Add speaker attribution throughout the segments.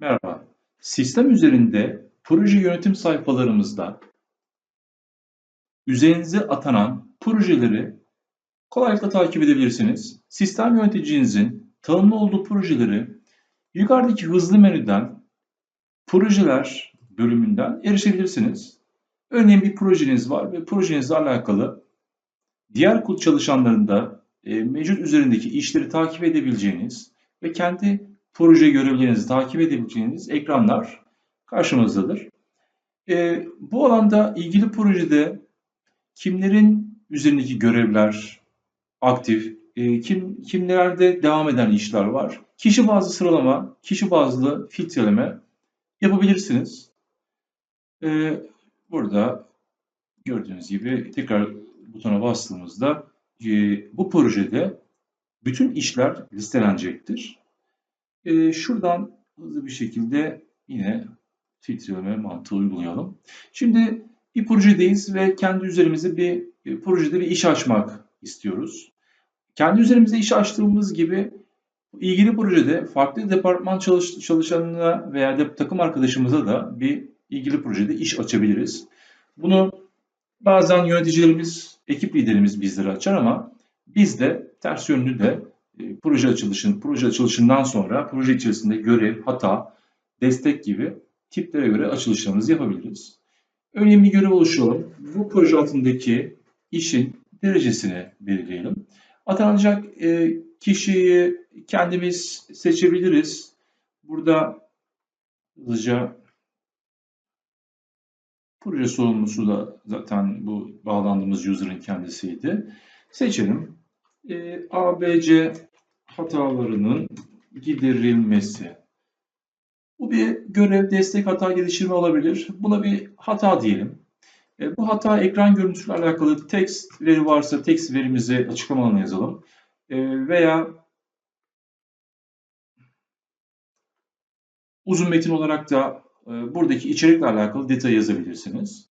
Speaker 1: Merhaba. Sistem üzerinde proje yönetim sayfalarımızda üzerinize atanan projeleri kolaylıkla takip edebilirsiniz. Sistem yöneticinizin tanımlı olduğu projeleri yukarıdaki hızlı menüden projeler bölümünden erişebilirsiniz. Örneğin bir projeniz var ve projenizle alakalı diğer kod çalışanlarında e, mevcut üzerindeki işleri takip edebileceğiniz ve kendi proje görevlerinizi takip edebileceğiniz ekranlar karşımızdadır. E, bu alanda ilgili projede kimlerin üzerindeki görevler aktif, e, kim kimlerde devam eden işler var. Kişi bazlı sıralama, kişi bazlı filtreleme yapabilirsiniz. E, burada gördüğünüz gibi tekrar butona bastığımızda e, bu projede bütün işler listelenecektir. E, şuradan hızlı bir şekilde yine filtreleme mantığı uygulayalım. Şimdi bir projedeyiz ve kendi üzerimizde bir, bir projede bir iş açmak istiyoruz. Kendi üzerimizde iş açtığımız gibi ilgili projede farklı departman çalış, çalışanına veya de takım arkadaşımıza da bir ilgili projede iş açabiliriz. Bunu bazen yöneticilerimiz, ekip liderimiz bizlere açar ama biz de ters yönlü de e, proje açılışın, proje açılışından sonra proje içerisinde görev, hata, destek gibi tiplere göre açılışlarımızı yapabiliriz. Örneğin bir görev oluşturalım. Bu proje altındaki işin derecesini belirleyelim. Atanacak e, kişiyi kendimiz seçebiliriz. Burada hızlıca proje sorumlusu da zaten bu bağlandığımız user'ın kendisiydi. Seçelim. E, ABC hatalarının giderilmesi. Bu bir görev, destek, hata geliştirme olabilir. Buna bir hata diyelim. E, bu hata ekran görüntüsüyle alakalı text veri varsa text verimizi açıklama yazalım. E, veya uzun metin olarak da e, buradaki içerikle alakalı detay yazabilirsiniz.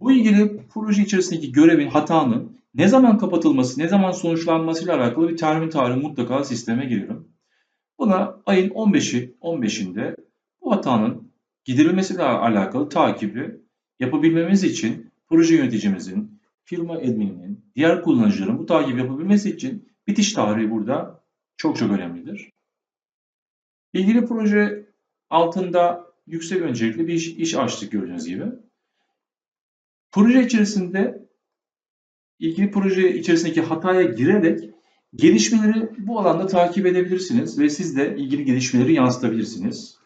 Speaker 1: Bu ilgili proje içerisindeki görevin, hatanın ne zaman kapatılması, ne zaman sonuçlanmasıyla alakalı bir termin tarihi mutlaka sisteme girelim. Buna ayın 15'i 15'inde bu hatanın giderilmesiyle alakalı takibi yapabilmemiz için proje yöneticimizin, firma admininin, diğer kullanıcıların bu takibi yapabilmesi için bitiş tarihi burada çok çok önemlidir. İlgili proje altında yüksek öncelikli bir iş, iş açtık gördüğünüz gibi. Proje içerisinde ilgili proje içerisindeki hataya girerek gelişmeleri bu alanda takip edebilirsiniz ve siz de ilgili gelişmeleri yansıtabilirsiniz.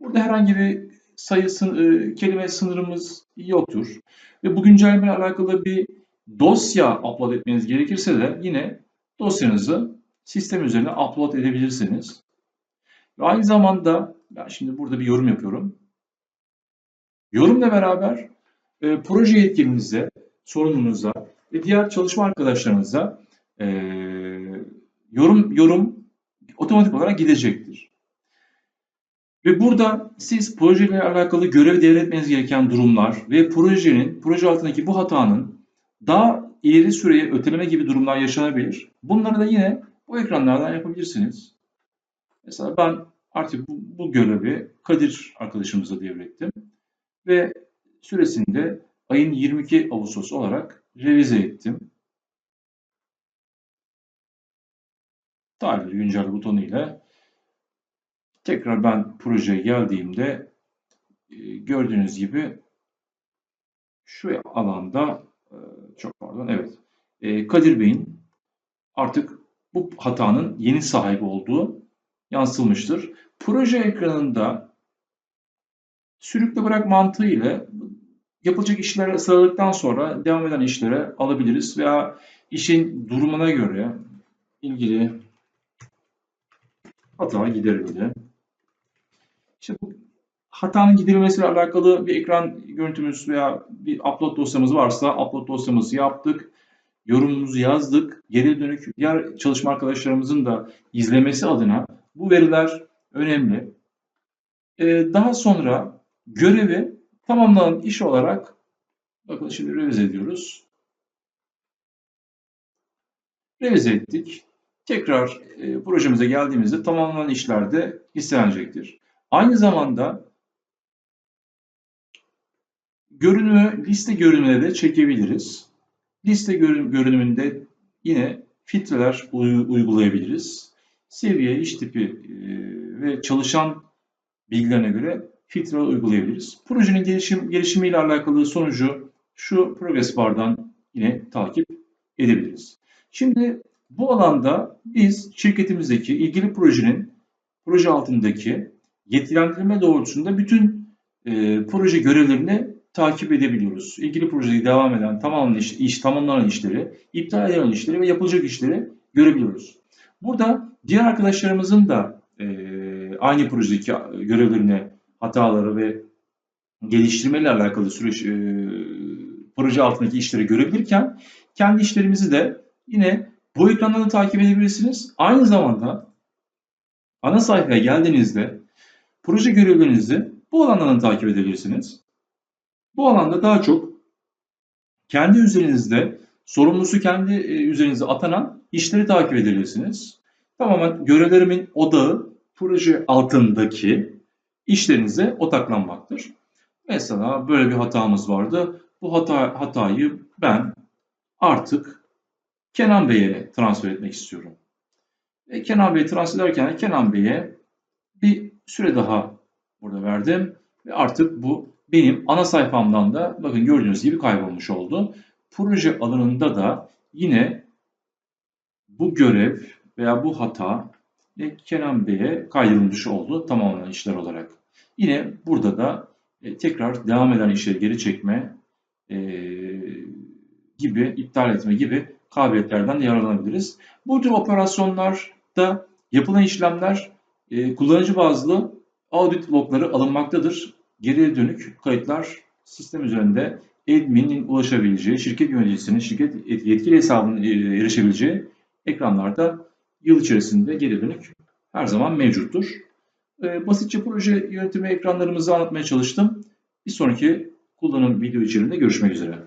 Speaker 1: Burada herhangi bir sayı e, kelime sınırımız yoktur. Ve bu güncelleme alakalı bir dosya upload etmeniz gerekirse de yine dosyanızı sistem üzerine upload edebilirsiniz. Ve aynı zamanda ben şimdi burada bir yorum yapıyorum. Yorumla beraber e, proje yetkilinize, sorununuza ve diğer çalışma arkadaşlarınıza e, yorum yorum otomatik olarak gidecektir. Ve burada siz projeyle alakalı görev devretmeniz gereken durumlar ve projenin, proje altındaki bu hatanın daha ileri süreye öteleme gibi durumlar yaşanabilir. Bunları da yine bu ekranlardan yapabilirsiniz. Mesela ben artık bu, bu görevi Kadir arkadaşımıza devrettim ve süresinde ayın 22 Ağustos olarak revize ettim. Tarihli güncel butonu ile tekrar ben projeye geldiğimde e, gördüğünüz gibi şu alanda e, çok pardon evet e, Kadir Bey'in artık bu hatanın yeni sahibi olduğu yansıtılmıştır. Proje ekranında sürükle bırak mantığı ile yapılacak işlere sıraladıktan sonra devam eden işlere alabiliriz veya işin durumuna göre ilgili hata giderildi. İşte bu hatanın giderilmesiyle alakalı bir ekran görüntümüz veya bir upload dosyamız varsa upload dosyamızı yaptık. Yorumumuzu yazdık. Geri dönük diğer çalışma arkadaşlarımızın da izlemesi adına bu veriler önemli. Ee, daha sonra görevi tamamlanan iş olarak bakın şimdi revize ediyoruz. Revize ettik. tekrar e, projemize geldiğimizde tamamlanan işlerde listelenecektir. Aynı zamanda görünümü liste görünümüne de çekebiliriz. Liste görünümünde yine filtreler uygulayabiliriz. Seviye, iş tipi e, ve çalışan bilgilerine göre filtreler uygulayabiliriz. Projenin gelişim, gelişimiyle alakalı sonucu şu progress bar'dan yine takip edebiliriz. Şimdi bu alanda biz şirketimizdeki ilgili projenin proje altındaki yetkilendirme doğrultusunda bütün e, proje görevlerini takip edebiliyoruz. İlgili projede devam eden, tamamlanan iş, iş tamamlanan işleri, iptal edilen işleri ve yapılacak işleri görebiliyoruz. Burada diğer arkadaşlarımızın da e, aynı projedeki görevlerini, hataları ve geliştirmeyle alakalı süreç e, proje altındaki işleri görebilirken kendi işlerimizi de yine bu ekrandan da takip edebilirsiniz. Aynı zamanda ana sayfaya geldiğinizde proje görevlerinizi bu alandan da takip edebilirsiniz. Bu alanda daha çok kendi üzerinizde sorumlusu kendi e, üzerinize atanan işleri takip edebilirsiniz. Tamamen görevlerimin odağı proje altındaki işlerinize odaklanmaktır. Mesela böyle bir hatamız vardı. Bu hata, hatayı ben artık Kenan Bey'e transfer etmek istiyorum. E, Kenan Bey'e transfer ederken Kenan Bey'e bir süre daha burada verdim. Ve artık bu benim ana sayfamdan da bakın gördüğünüz gibi kaybolmuş oldu. Proje alanında da yine bu görev veya bu hata Kenan Bey'e kaydedilmiş oldu tamamlanan işler olarak. Yine burada da e, tekrar devam eden işleri geri çekme e, gibi, iptal etme gibi kabiliyetlerden de yararlanabiliriz. Bu tür operasyonlarda yapılan işlemler e, kullanıcı bazlı audit logları alınmaktadır. Geriye dönük kayıtlar sistem üzerinde admin'in ulaşabileceği, şirket yöneticisinin, şirket yetkili hesabının e, erişebileceği ekranlarda yıl içerisinde geri dönük her zaman mevcuttur. E, basitçe proje yönetimi ekranlarımızı anlatmaya çalıştım. Bir sonraki kullanım video içerisinde görüşmek üzere.